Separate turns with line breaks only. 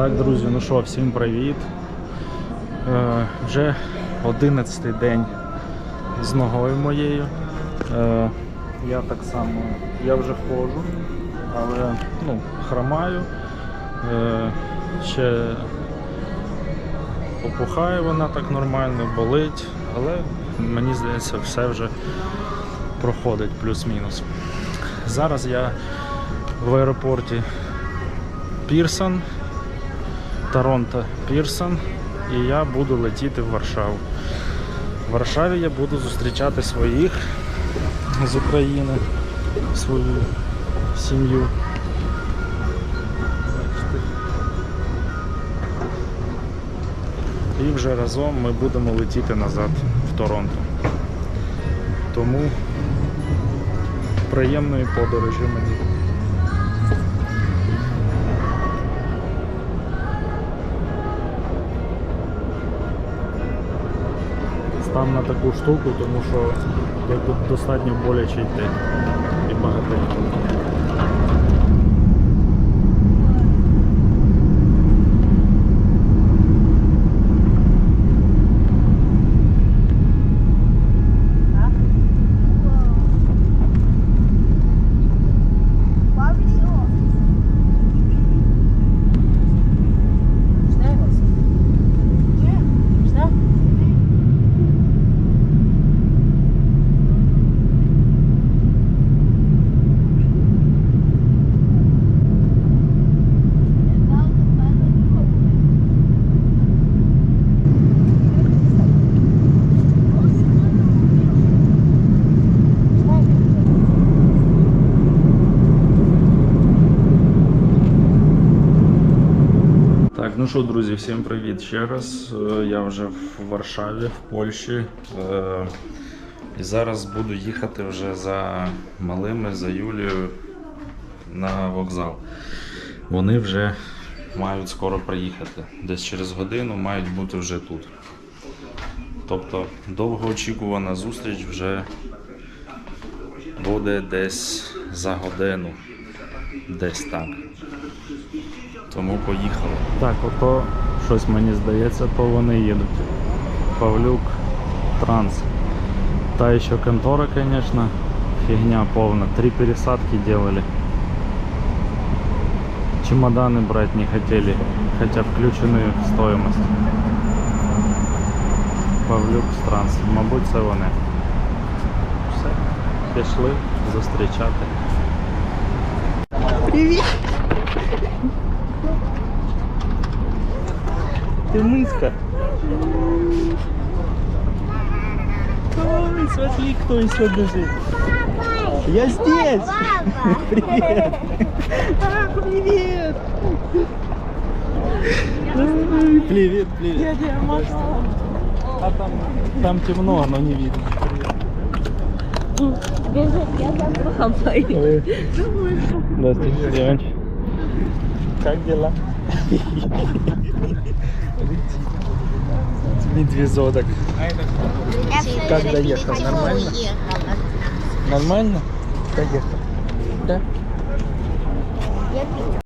Так, друзі, ну що, всім привіт. Е, вже 11 день з ногою моєю. Е, я так само, я вже ходжу, але ну, хромаю. Е, ще опухає вона так нормально, болить, але мені здається, все вже проходить плюс-мінус. Зараз я в аеропорті Пірсон, Торонто Пірсон, і я буду летіти в Варшаву. В Варшаві я буду зустрічати своїх з України, свою сім'ю. І вже разом ми будемо летіти назад в Торонто. Тому приємної подорожі мені. Став на таку штуку, тому що тут достатньо боляче йти і багатенько. Так, ну що, друзі, всім привіт ще раз. Е, Я вже в Варшаві, в Польщі. Е, І зараз буду їхати вже за малими, за Юлією на вокзал. Вони вже мають скоро приїхати. Десь через годину мають бути вже тут. Тобто довгоочікувана зустріч вже буде десь за годину. Десь так. Тому поїхали. Так, ото щось мені здається, то вони їдуть. Павлюк Транс. Та еще контора, конечно, фигня полна. Три пересадки делали. Чемоданы брать не хотели, хотя включены в стоимость. Павлюк Транс. Мабуть, це вони. Все, пішли зустрічати.
Привет! Ты мыска. Ой, смотри, кто еще бежит. Я здесь! Привет! А, Привет! Ой, Привет, привет. А там, там темно, но не видно.
Я забрала
Ой. Здравствуйте, девочки. Как дела? Медвезодок. Как доехал? Нормально? Нормально? Доехал. Да?
Я